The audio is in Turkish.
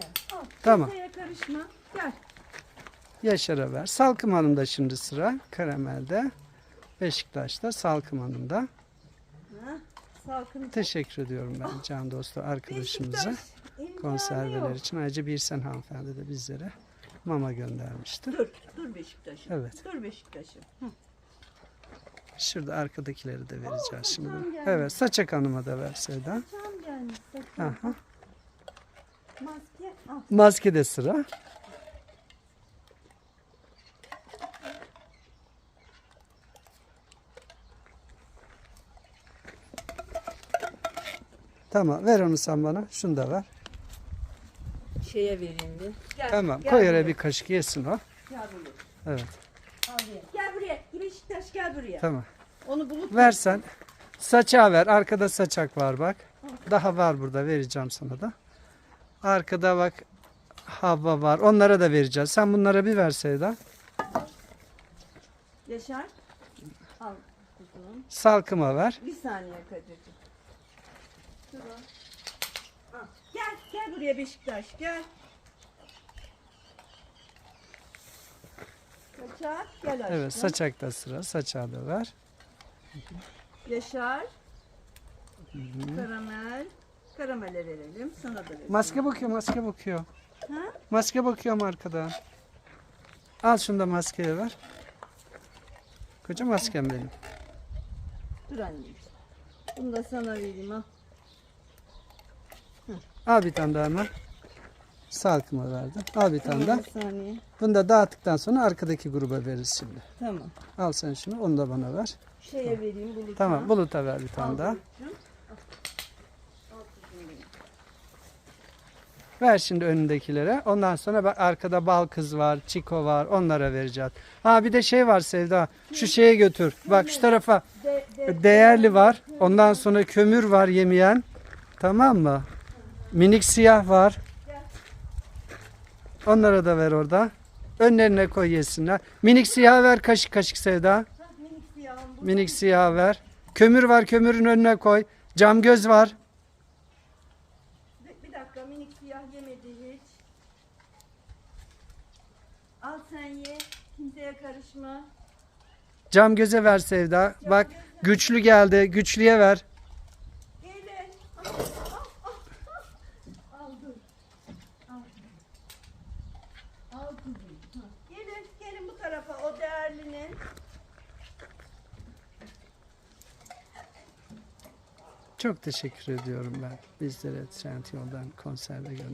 sen. Al. Tamam. Kimseye karışma. Gel. Yaşar'a ver. Salkım Hanım'da şimdi sıra. Karamel'de. Beşiktaş'ta Salkım Hanım'da. Ha, salkın. Teşekkür ediyorum ben can dostu arkadaşımıza. Beşiktaş, Konserveler için. Ayrıca Birsen hanımefendi de bizlere mama göndermişti. Dur, dur Beşiktaş'ım. Evet. Dur Beşiktaş'ım. Hı. Şurada arkadakileri de vereceğiz şimdi. saçağım gelmiş. Evet Saçak Hanım'a da ver. Saçağım gelmiş. Saçağım. Aha. Maske al. Maskede sıra. Tamam ver onu sen bana. Şunu da ver. Şeye vereyim bir. Gel, Tamam gel koy buraya. oraya bir kaşık yesin o. Gel buraya. Evet Al buraya. Gel buraya. Beşiktaş gel buraya. tamam. Onu bulup Versen. Saçağı ver. Arkada saçak var bak. Daha var burada vereceğim sana da. Arkada bak hava var. Onlara da vereceğiz. Sen bunlara bir ver Sevda. Yaşar. Al kuzum. Salkıma ver. Bir saniye Kadir'cim. Al. Gel, gel buraya Beşiktaş, gel. Kaçar, gel aşkım. Evet saçakta sıra. Saçağı da ver. Yaşar. Karamel. Karamele verelim, sana da verelim. Maske bakıyor, maske bakıyor. Ha? Maske bakıyorum arkadan. Al şunu da maskeye ver. Koca maskem benim. Dur anneciğim. Bunu da sana vereyim ha. Al bir tane daha hemen. Salkıma verdim. Al bir tane daha. Bir saniye. Bunu da dağıttıktan sonra arkadaki gruba veririz şimdi. Tamam. Al sen şunu, onu da bana ver. Şeye vereyim bulutuna. Tamam, Bulut'a ver bir Al tane daha. bulutcuğum. Al. Al kuzum benim. Ver şimdi önündekilere. Ondan sonra bak arkada bal kız var, çiko var. Onlara vereceğiz. Ha bir de şey var Sevda. Şu şeye götür. Bak şu tarafa De, de, değerli var. Ondan sonra kömür var yemeyen. Tamam mı? Minik siyah var. Onlara da ver orada. Önlerine koy yesinler. Minik siyah ver kaşık kaşık Sevda. Minik siyah ver. Kömür var kömürün önüne koy. Cam göz var. Bir, bir dakika minik siyah yemedi hiç. Al sen ye. Kimseye karışma. Cam göze ver Sevda. Bak güçlü geldi. Güçlüye ver. Gelin. Al kuzum. Ha. Gelin, gelin bu tarafa o değerlinin. Çok teşekkür ediyorum ben. Bizlere Trend Yoldan konserve gönder.